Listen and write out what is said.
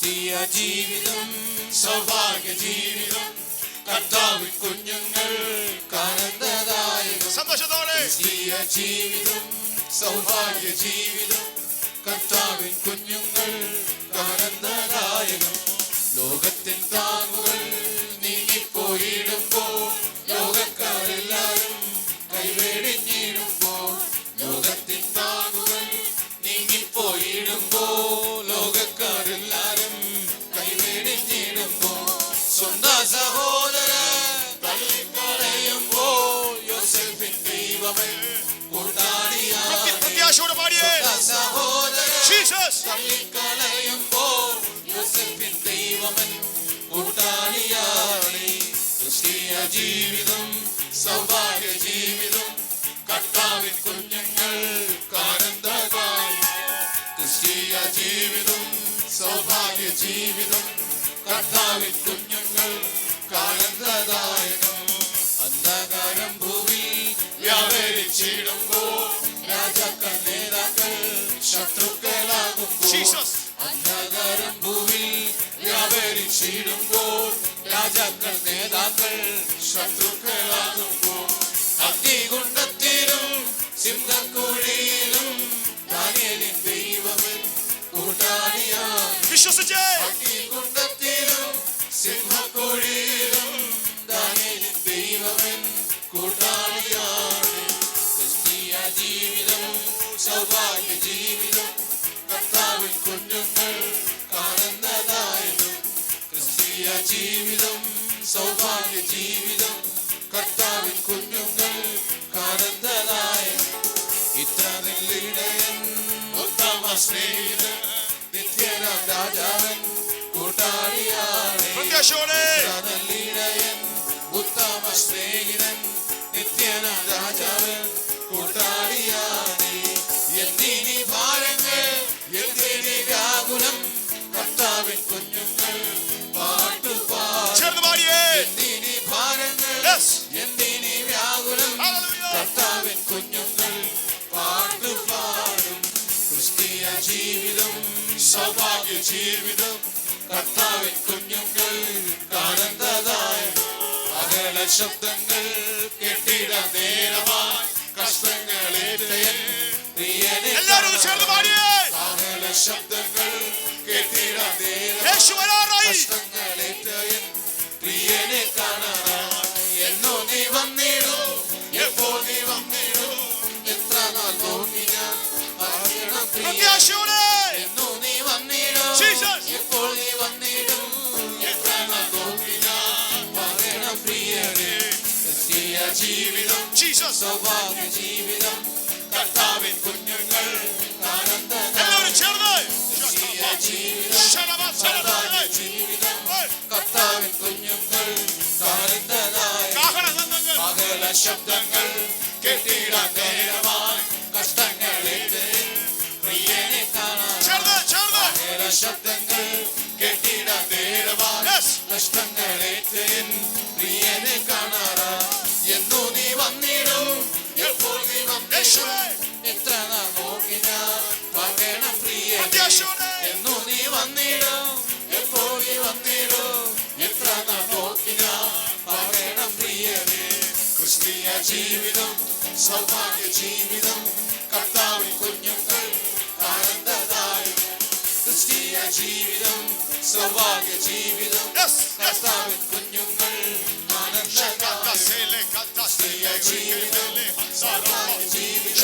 ക്രിസ്തീയ ജീവിതം സൗഭാഗ്യ ജീവിതം. കർത്താവ് കുഞ്ഞുങ്ങൾ കാനന്ദദായകം സന്തോഷത്തോടെ. ക്രിസ്തീയ ജീവിതം സൗഭാഗ്യ ജീവിതം. കർത്താവിൻ കുഞ്ഞുങ്ങൾ ആനന്ദദായകം ലോകത്തിൻ താങ്ങുകൾ സ്വന്തം സഹോദര തള്ളിക്കളയുമ്പോൾ യോസെഫിൻ ദൈവമേ കൂട്ടാളിയായി പ്രത്യാശയോടെ പാടിയേ സഹോദര ജീസസ് തള്ളിക്കളയുമ്പോൾ യോസെഫിൻ ദൈവമൻ കൂട്ടാളിയാണി ക്രിസ്തീയ ജീവിതം സൗഭാഗ്യ ജീവിതം കർത്താവിൻ കുഞ്ഞുങ്ങൾ കാനന്ദകായി ക്രിസ്തീയ ജീവിതം സൗഭാഗ്യ ജീവിതം കർത്താവിൻ കുഞ്ഞുങ്ങൾ കാനന്ദദായകം അന്ധകാരം ഭൂമി വ്യാപരിച്ചിടുമ്പോൾ രാജാക്കൾ നേതാക്കൾ ശത്രുക്കളാകുമ്പോൾ അന്ധകാരം ഭൂമി വ്യാപരിച്ചിടുമ്പോൾ രാജാക്കൾ നേതാക്കൾ ശത്രുക്കളാകുമ്പോൾ അഗ്നികുണ്ടത്തിലും സിംഹക്കുഴിയിലും ദാനിയേലിൻ ദൈവമൻ കൂട്ടാളിയാണ് വിശ്വസിച്ചേ. അഗ്നികുണ്ടത്തിലും സിംഹക്കുഴിയിലും ജീവിതം സൗഭാഗ്യ ജീവിതം. കർത്താവിൽ കുഞ്ഞുങ്ങൾ കാണുന്നതായിരുന്നു. ക്രിസ്തീയ ജീവിതം സൗഭാഗ്യ ജീവിതം. കർത്താവിൽ കുഞ്ഞുങ്ങൾ കാണുന്നതായിരുന്നു. ഇത്ര നെല്ലിടയൻ ഉത്തമ സ്നേഹിതൻ നിത്യനാം രാജാവൻ കൂട്ടാളിയാണ്. ജീവിതം സൗഭാഗ്യ ജീവിതം. കർത്താവിൻ കുഞ്ഞുങ്ങൾ കാണുന്നതായി അകല ശബ്ദങ്ങൾ കെട്ടിട നേരമായി. കഷ്ടങ്ങളേറ്റയൻ പ്രിയനെ എല്ലാവരും ചേർന്ന് പാടിയേ. അകല ശബ്ദങ്ങൾ ജീവിതം ജീസസ് സൗഭാഗ്യ ജീവിതം കർത്താവിൻ കുഞ്ഞുങ്ങൾ എല്ലാവരും ചേർന്ന് ക്രിസ്തീയ ജീവിതം ശരമ, ശരമ, സൗഭാഗ്യ ഏയ്. ജീവിതം ഏയ്. കർത്താവിൻ കുഞ്ഞുങ്ങൾ കാണുന്നതായി കാഹളസംഘങ്ങൾ പകല ശബ്ദങ്ങൾ കെട്ടിടാൻ നേരമായി കഷ്ടങ്ങളേറ്റ് പ്രിയനെ കാണാൻ ചേർന്ന് എന്നു നീ വന്നിടും എപ്പോൾ നീ വന്നിടും എത്ര നാൾ നോക്കി ഞാൻ പറയണം പ്രിയനെ ക്രിസ്തീയ ജീവിതം സൗഭാഗ്യ ജീവിതം കർത്താവിൻ കുഞ്ഞുങ്ങൾ കാണുന്നതായി. ക്രിസ്തീയ ജീവിതം സൗഭാഗ്യ ജീവിതം. കർത്താവിൻ കുഞ്ഞുങ്ങൾ sele, ജീവിതം സൗഭാഗ്യ ജീവിതം